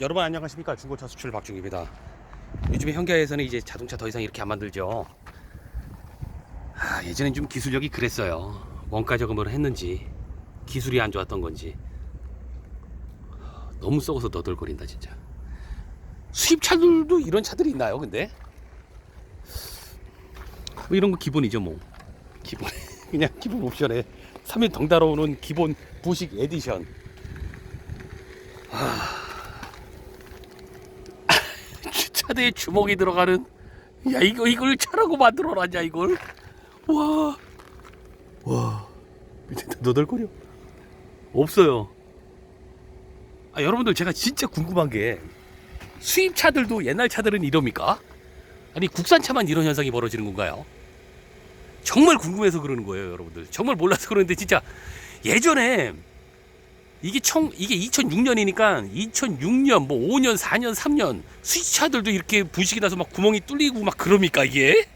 여러분 안녕하십니까? 중고차 수출 박중입니다. 요즘에 현대에서는 이제 자동차 더 이상 이렇게 안 만들죠. 아, 예전엔 좀 기술력이 그랬어요. 원가 저금을 했는지 기술이 안 좋았던 건지. 너무 썩어서 너덜거린다 진짜. 수입차들도 이런 차들이 있나요 근데? 뭐 이런 거 기본이죠 뭐. 기본 그냥 기본 옵션에 3일 덩달아 오는 기본 부식 에디션 차대에 주먹이 들어가는 야 이거 이걸 차라고 만들어놨냐 이걸? 와 와. 밑에 다 너덜거려. 없어요. 아 여러분들 제가 진짜 궁금한 게 수입 차들도 옛날 차들은 이럽니까? 아니 국산 차만 이런 현상이 벌어지는 건가요? 정말 궁금해서 그러는 거예요 여러분들. 정말 몰라서 그러는데 진짜 예전에 이게 청 이게 2006년이니까 2006년 뭐 5년 4년 3년 수입차들도 이렇게 부식이 나서 막 구멍이 뚫리고 막 그럽니까 이게